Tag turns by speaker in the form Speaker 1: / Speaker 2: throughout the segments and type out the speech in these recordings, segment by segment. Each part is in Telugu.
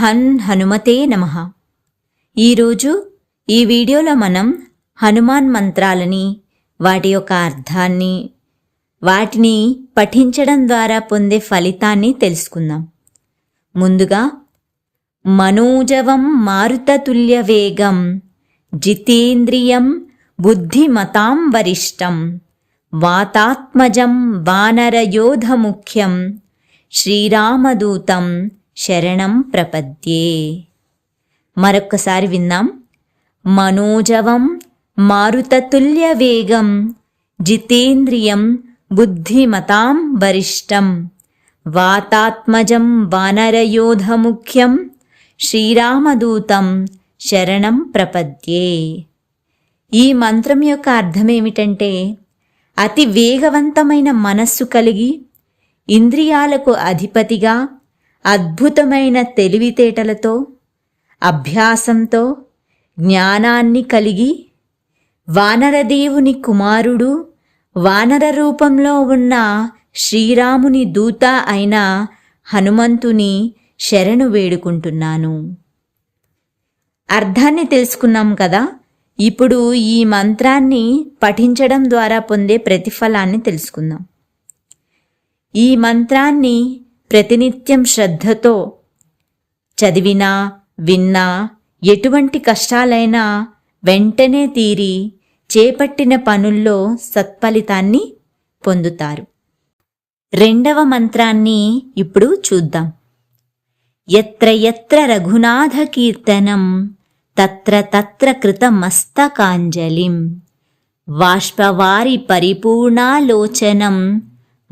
Speaker 1: హన్ హనుమతే నమ. ఈరోజు ఈ వీడియోలో మనం హనుమాన్ మంత్రాలని వాటి యొక్క అర్థాన్ని వాటిని పఠించడం ద్వారా పొందే ఫలితాన్ని తెలుసుకుందాం. ముందుగా మనోజవం మారుతతుల్య వేగం జితేంద్రియం బుద్ధిమతాం వరిష్టం వాతాత్మజం వానరయోధముఖ్యం శ్రీరామదూతం శరణం ప్రపద్యే. మరొక్కసారి విందాం మనోజవం మారుతతుల్య వేగం జితేంద్రియం బుద్ధిమతాం వరిష్టం వాతాత్మజం వానరయోధముఖ్యం శ్రీరామదూతం శరణం ప్రపద్యే. ఈ మంత్రం యొక్క అర్థమేమిటంటే అతి వేగవంతమైన మనస్సు కలిగి ఇంద్రియాలకు అధిపతిగా అద్భుతమైన తెలివితేటలతో అభ్యాసంతో జ్ఞానాన్ని కలిగి వానరదేవుని కుమారుడు వానర రూపంలో ఉన్న శ్రీరాముని దూత అయిన హనుమంతుని శరణు వేడుకుంటున్నాను. అర్థాన్ని తెలుసుకున్నాం కదా? ఇప్పుడు ఈ మంత్రాన్ని పఠించడం ద్వారా పొందే ప్రతిఫలాన్ని తెలుసుకుందాం. ఈ మంత్రాన్ని ప్రతినిత్యం శ్రద్ధతో చదివినా విన్నా ఎటువంటి కష్టాలైనా వెంటనే తీరి చేపట్టిన పనుల్లో సత్ఫలితాన్ని పొందుతారు. రెండవ మంత్రాన్ని ఇప్పుడు చూద్దాం. ఎత్ర ఎత్ర రఘునాథ కీర్తనం తత్ర తత్ర కృతమస్తకాంజలిం. వాష్పవారి పరిపూర్ణాలోచనం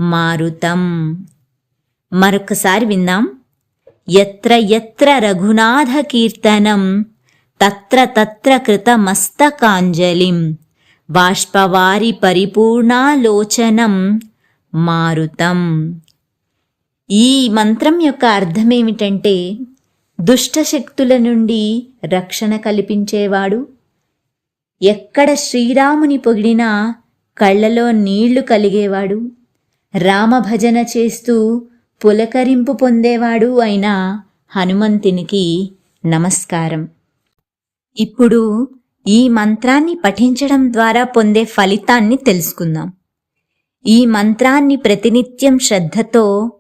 Speaker 1: మారుతం. మరొకసారి విందాం. ఎత్ర ఎత్ర రఘునాథ కీర్తనం తత్ర తత్ర కృతమస్తకాంజలిం బాష్పవారి పరిపూర్ణాలోచనం మారుతం. ఈ మంత్రం యొక్క అర్థమేమిటంటే దుష్టశక్తుల నుండి రక్షణ కల్పించేవాడు. ఎక్కడ శ్రీరాముని పొగిడినా కళ్ళలో నీళ్ళు కలిగేవాడు. రామభజన చేస్తూ పులకరింపు పొందేవాడు అయిన హనుమంతునికి నమస్కారం. ఇప్పుడు ఈ మంత్రాన్ని పఠించడం ద్వారా పొందే ఫలితాన్ని తెలుసుకుందాం. ఈ మంత్రాన్ని ప్రతినిత్యం శ్రద్ధతో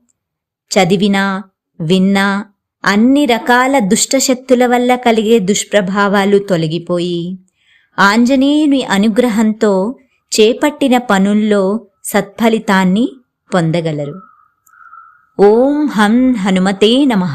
Speaker 1: చదివినా విన్నా అన్ని రకాల దుష్టశక్తుల వల్ల కలిగే దుష్ప్రభావాలు తొలగిపోయి ఆంజనేయుని అనుగ్రహంతో చేపట్టిన పనుల్లో సత్ఫలితాన్ని పొందగలరు. ఓం హం హనుమతే నమః